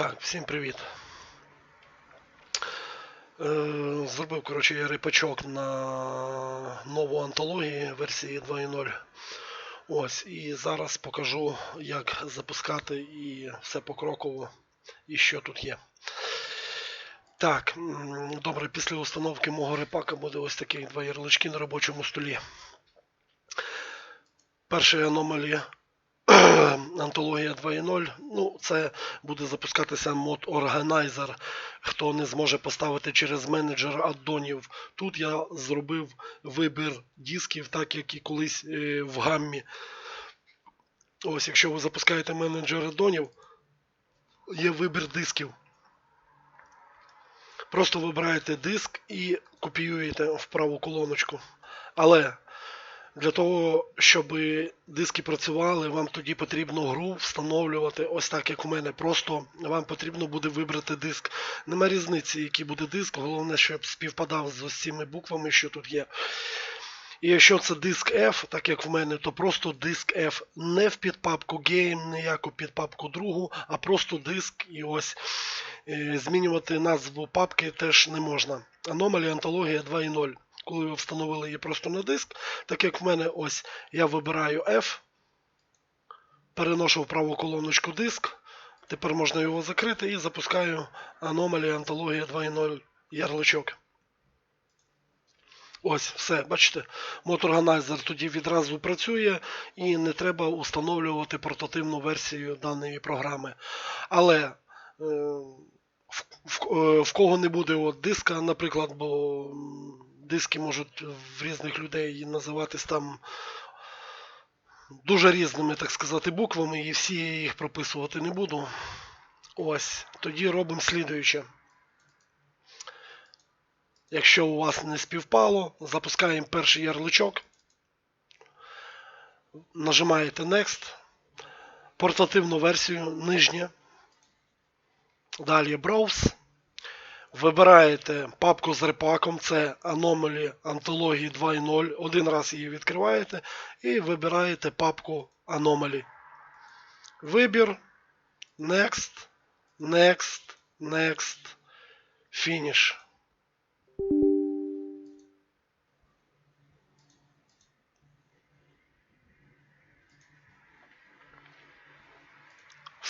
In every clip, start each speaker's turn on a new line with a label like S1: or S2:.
S1: Так, всім привіт. Е, Зробив, коротше, я рипачок на нову антологію версії 2.0. Ось, і зараз покажу, як запускати і все покроково, і що тут є. Так, добре, після установки мого рипака буде ось такі два ярлички на робочому столі. Перша аномалія Антологія 2.0. Ну, це буде запускатися мод Organizer. Хто не зможе поставити через менеджер аддонів. Тут я зробив вибір дисків, так як і колись е, в гаммі. Ось, якщо ви запускаєте менеджер аддонів, є вибір дисків. Просто вибираєте диск і копіюєте в праву колоночку. Але для того, щоб диски працювали, вам тоді потрібно гру встановлювати ось так, як у мене. Просто вам потрібно буде вибрати диск. Нема різниці, який буде диск. Головне, щоб співпадав з цими буквами, що тут є. І якщо це диск F, так як в мене, то просто диск F не в підпапку Game, ніяку підпапку другу, а просто диск і ось е, змінювати назву папки теж не можна. Аномалія антологія 2.0. Коли ви встановили її просто на диск, так як в мене ось я вибираю F, переношу в праву колоночку диск, тепер можна його закрити і запускаю аномалія антологія 2.0 ярличок. Ось, все, бачите, моторганайзер тоді відразу працює і не треба установлювати портативну версію даної програми. Але е, в, в, е, в кого не буде от диска, наприклад, бо диски можуть в різних людей називатись там дуже різними, так сказати, буквами, і всі я їх прописувати не буду. Ось, тоді робимо слідуюче. Якщо у вас не співпало, запускаємо перший ярличок. Нажимаєте Next. Портативну версію нижнє. Далі Browse. Вибираєте папку з репаком, це Anomaly Антології 2.0. Один раз її відкриваєте і вибираєте папку Anomaly. Вибір. Next. Next. Next. Finish.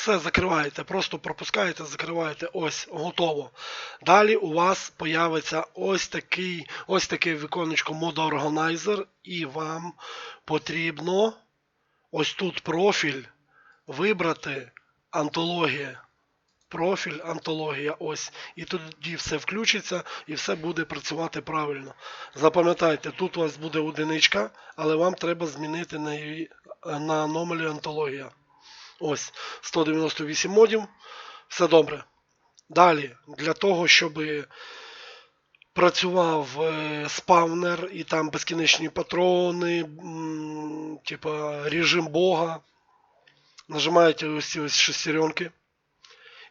S1: Все закриваєте, просто пропускаєте, закриваєте, ось, готово. Далі у вас появиться ось такий, ось таке віконечко Modo Organizer, і вам потрібно ось тут профіль вибрати антологія. Профіль, антологія, ось. І тоді все включиться і все буде працювати правильно. Запам'ятайте, тут у вас буде одиничка, але вам треба змінити на, на аномалію антологія. Ось 198 модів. Все добре. Далі, для того, щоб працював е, спавнер і там безкінечні патрони, м, типа режим Бога. Нажимаєте ось ці ось шестеренки.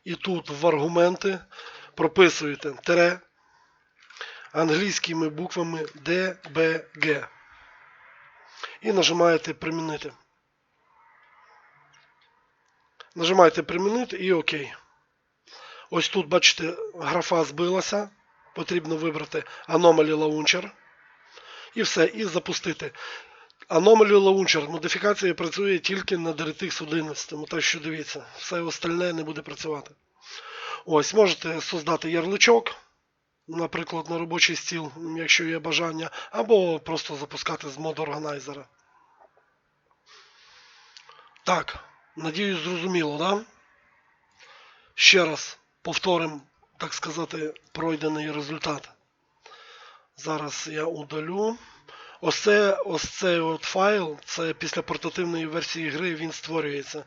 S1: І тут в аргументи прописуєте тире англійськими буквами DBG. І нажимаєте примінити. Нажимаєте примінити і ОК. Ось тут, бачите, графа збилася. Потрібно вибрати Anomaly Launcher. І все, і запустити. Anomaly Launcher модифікація працює тільки на DirectX 11, так що дивіться, все остальне не буде працювати. Ось, можете создати ярличок, наприклад, на робочий стіл, якщо є бажання, або просто запускати з моду органайзера. Так, надіюсь, зрозуміло, да? Ще раз повторимо, так сказати, пройдений результат. Зараз я удалю. Ось, це, ось цей от файл, це після портативної версії гри він створюється.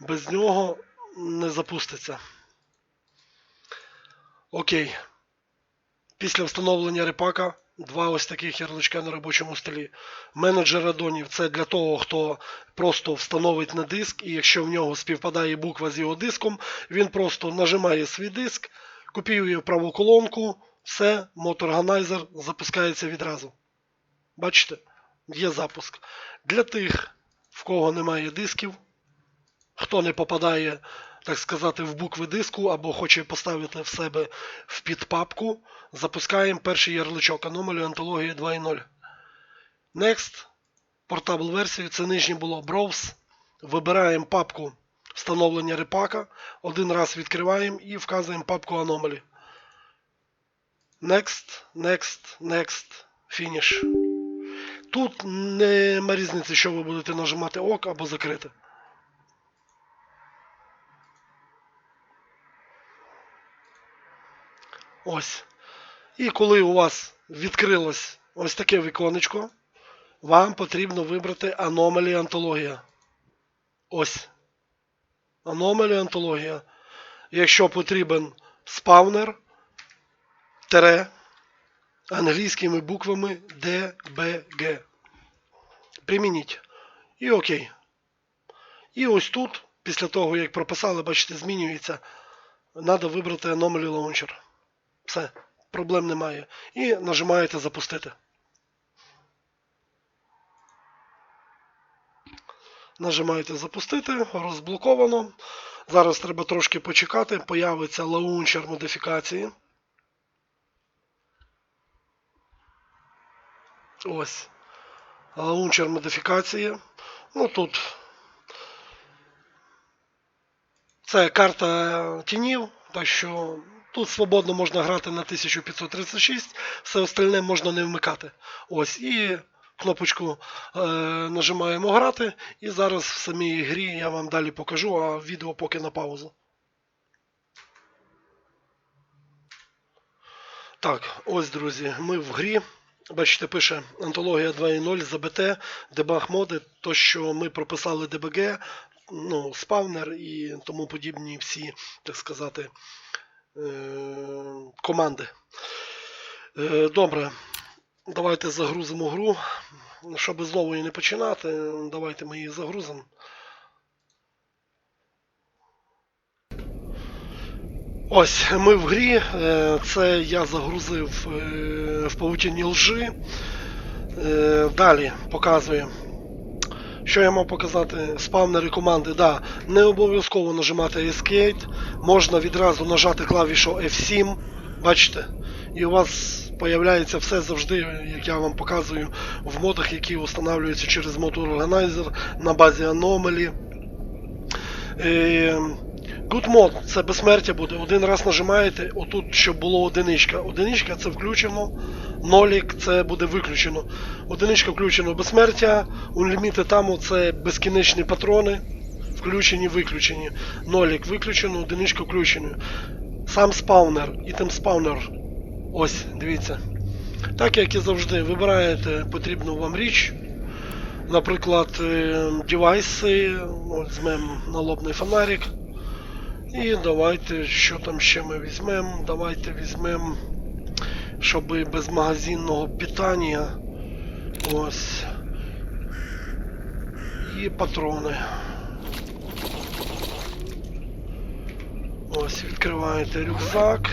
S1: Без нього не запуститься. Окей. Після встановлення репака два ось таких ярличка на робочому столі. Менеджер адонів це для того, хто просто встановить на диск, і якщо в нього співпадає буква з його диском, він просто нажимає свій диск, копіює праву колонку, все, моторганайзер запускається відразу. Бачите, є запуск. Для тих, в кого немає дисків, хто не попадає так сказати, в букви диску або хоче поставити в себе в підпапку, запускаємо перший ярличок Anomaly Антологія 2.0. Next. Портабл версію. Це нижнє було Browse. Вибираємо папку встановлення репака. Один раз відкриваємо і вказуємо папку Anomaly. Next, next, next, finish. Тут нема різниці, що ви будете нажимати ок або закрити. Ось. І коли у вас відкрилось ось таке віконечко, вам потрібно вибрати Anomaly антологія. Ось. Anomaly антологія. Якщо потрібен спавнер, тере англійськими буквами DBG. Примініть. І окей. І ось тут, після того, як прописали, бачите, змінюється. Треба вибрати Anomaly Launcher. Все, проблем немає. І нажимаєте запустити. Нажимаєте запустити, розблоковано. Зараз треба трошки почекати, появиться лаунчер модифікації. Ось. Лаунчер модифікації. Ну тут. Це карта тінів, так що тут свободно можна грати на 1536, все остальне можна не вмикати. Ось. І кнопочку е, нажимаємо грати. І зараз в самій грі я вам далі покажу, а відео поки на паузу. Так, ось, друзі, ми в грі. Бачите, пише антологія 2.0 ЗБТ, дебаг моди, то, що ми прописали DBG, ну, спавнер і тому подібні всі, так сказати, команди. Е, Добре, давайте загрузимо гру. Щоб знову її не починати, давайте ми її загрузимо. Ось ми в грі. Е, Це я загрузив е, в павутині лжи. Е, Далі показую. Що я мав показати? Спавнери команди. Да, Не обов'язково нажимати Escape. Можна відразу нажати клавішу F7. Бачите? І у вас появляється все завжди, як я вам показую, в модах, які встановлюються через мод Organizer на базі Anomaly. Е, Good мод це безсмертя буде. Один раз нажимаєте, отут, щоб було одиничка. Одиничка це включено, нолік це буде виключено. Одиничка включено безсмертя, Unlimited там це безкінечні патрони. Включені, виключені. Нолік виключено, одиничка включено. Сам спаунер, ітем спаунер. Ось, дивіться. Так як і завжди, вибираєте потрібну вам річ. Наприклад, е, девайси, візьмемо налобний фонарик. І давайте, що там ще ми візьмемо? Давайте візьмемо, щоб без магазинного питання. Ось. І патрони. Ось, відкриваєте рюкзак.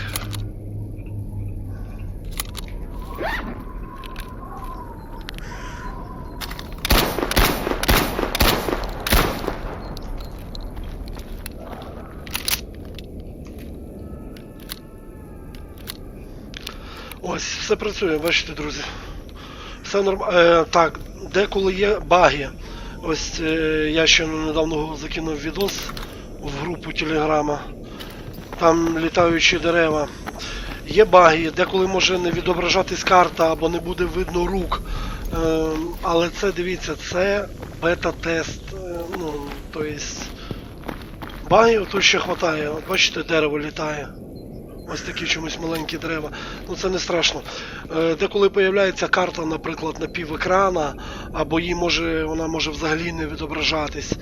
S1: Ось, все працює, бачите, друзі. Все нормально. Е, так, деколи є баги. Ось е, я ще недавно закинув відос в групу Телеграма. Там літаючі дерева. Є баги, деколи може не відображатись карта або не буде видно рук. Е, але це дивіться, це бета-тест. Е, ну, то есть, багів тут ще. От бачите, дерево літає. Ось такі чомусь маленькі дерева. Ну це не страшно. Е, Деколи появляється карта, наприклад, на пів екрана, або їй може, вона може взагалі не відображатись,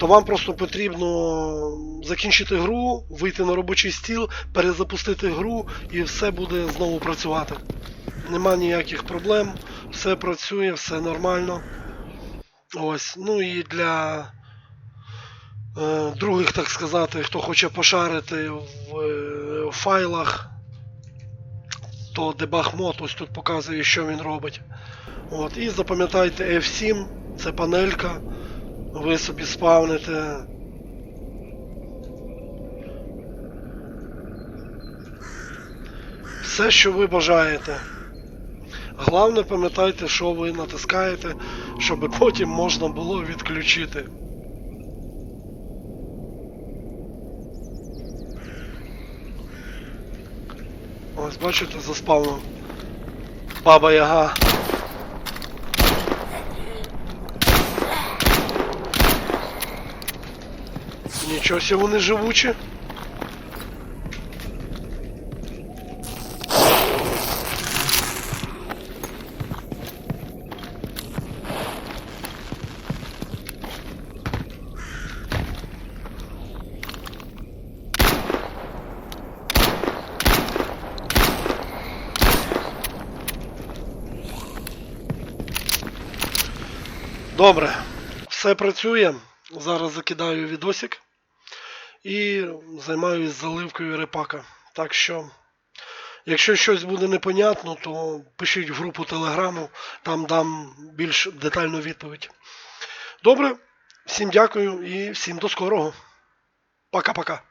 S1: то вам просто потрібно закінчити гру, вийти на робочий стіл, перезапустити гру і все буде знову працювати. Нема ніяких проблем, все працює, все нормально. Ось. Ну і для е, других, так сказати, хто хоче пошарити в, е, файлах, то дебаг мод ось тут показує, що він робить. От, і запам'ятайте F7, це панелька ви собі спавните. Все, що ви бажаєте. Головне, пам'ятайте, що ви натискаєте, щоб потім можна було відключити. Ось бачите, заспавнув Баба Яга. Нічого сі вони живучі. Добре, все працює. Зараз закидаю відосик і займаюсь заливкою репака. Так що, якщо щось буде непонятно, то пишіть в групу телеграму, там дам більш детальну відповідь. Добре, всім дякую і всім до скорого. Пока-пока.